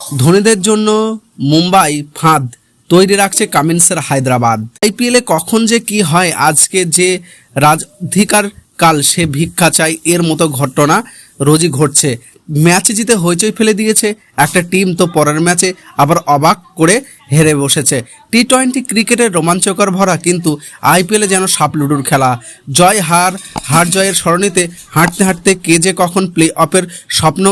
ধোনিদের জন্য মুম্বাই ফাঁদ তৈরি রাখছে কামিন্সের হায়দ্রাবাদ। আইপিএলে কখন যে কি হয়, আজকে যে রাজধিকার কাল, সে ভিক্ষা চাই, এর মতো ঘটনা রোজই ঘটছে। ম্যাচ জিতে হইচই ফেলে দিয়েছে একটা টিম, তো পরের ম্যাচে আবার অবাক করে হেরে বসেছে। টি টোয়েন্টি ক্রিকেটের রোমাঞ্চকর ভরা, কিন্তু আইপিএলে যেন সাপ লুডুর খেলা। জয় হার হার জয়ের সরণিতে হাঁটতে হাঁটতে কে যে কখন প্লে অফের স্বপ্ন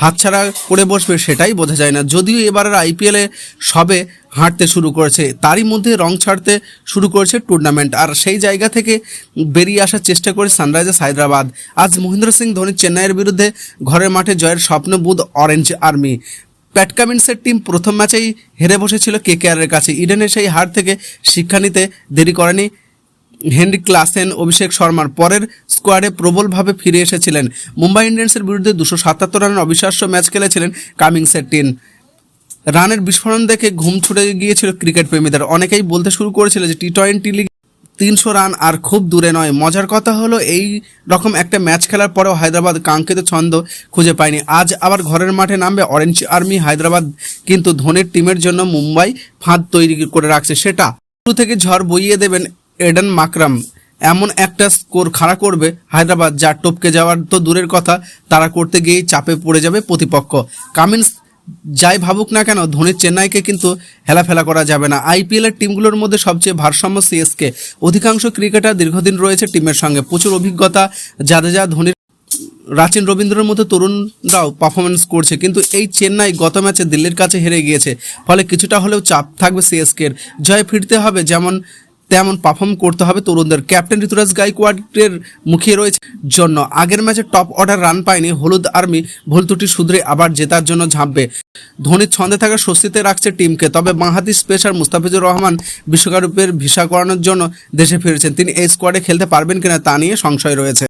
হাতছাড়া করে বসবে সেটাই বোঝা যায় না। যদিও এবারের আইপিএলে সবে হাঁটতে শুরু করেছে, তারই মধ্যে রং ছাড়তে শুরু করেছে টুর্নামেন্ট আর সেই জায়গা থেকে বেরিয়ে আসার চেষ্টা করে সানরাইজার্স হায়দ্রাবাদ। আজ মহেন্দ্র সিং ধোনি চেন্নাইয়ের বিরুদ্ধে ঘরের মাঠে জয়ের স্বপ্ন বুধ অরেঞ্জ আর্মি প্যাট কামিন্সের টিম প্রথম ম্যাচেই হেরে বসেছিল কে কেয়ারের কাছে। ইডেনের সেই হার থেকে শিক্ষা নিতে দেরি করেনি হেনরি ক্লাসেন অভিষেক শর্মার পরের স্কোয়াডে প্রবলভাবে ফিরে এসেছিলেন। মুম্বাই ইন্ডিয়ান্সের বিরুদ্ধে দুশো সাতাত্তর রানের অবিশ্বাস্য ম্যাচ খেলেছিলেন কামিংসের টিন। রানের বিস্ফোরণ দেখে ঘুম ছুটে গিয়েছিল ক্রিকেট প্রেমীদের অনেকেই বলতে শুরু করেছিল যে টি টোয়েন্টি লিগ তিনশো রান আর খুব দূরে নয়। মজার কথা হলো, এই রকম একটা ম্যাচ খেলার পরেও হায়দ্রাবাদ কাঙ্ক্ষিত ছন্দ খুঁজে পায়নি। আজ আবার ঘরের মাঠে নামবে অরেঞ্জ আর্মি। হায়দ্রাবাদ কিন্তু ধোনির টিমের জন্য মুম্বাই ফাঁদ তৈরি করে রাখছে। সেটা শুরু থেকে ঝড় বইয়ে দেবেন এডেন মাকরাম এমন একটা স্কোর খাড়া করবে হায়দ্রাবাদ, যা টপকে যাওয়ার তো দূরের কথা। তারা করতে গিয়েই চাপে পড়ে যাবে প্রতিপক্ষ। কামিন্স যাই ভাবুক না কেন, ধোনির চেন্নাইকে কিন্তু হেলাফেলা করা যাবে না। আইপিএলের টিমগুলোর মধ্যে সবচেয়ে ভারসাম্য সিএসকে। অধিকাংশ ক্রিকেটার দীর্ঘদিন রয়েছে টিমের সঙ্গে। প্রচুর অভিজ্ঞতা জাদেজা ধোনির রাচিন রবীন্দ্রের মতো তরুণরাও পারফরমেন্স করছে। কিন্তু এই চেন্নাই গত ম্যাচে দিল্লির কাছে হেরে গিয়েছে। ফলে কিছুটা হলেও চাপ থাকবে সিএসকের। জয় ফিরতে হবে যেমন তেমন পারফর্ম করতে হবে তরুণদের। ক্যাপ্টেন ঋতুরাজ গাইকোয়াডের মুখে রয়েছে জন্য। আগের ম্যাচে টপ অর্ডার রান পায়নি হলুদ আর্মি ভুল ত্রুটি শুধরে আবার জেতার জন্য ঝাঁপবে। ধোনির ছন্দে থাকা স্বস্তিতে রাখছে টিমকে তবে বাঁহাতি স্পেশার মুস্তাফিজুর রহমান বিশ্বকাপের ভিসা করানোর জন্য দেশে ফিরেছেন। তিনি এই স্কোয়াডে খেলতে পারবেন কিনা তা নিয়ে সংশয় রয়েছে।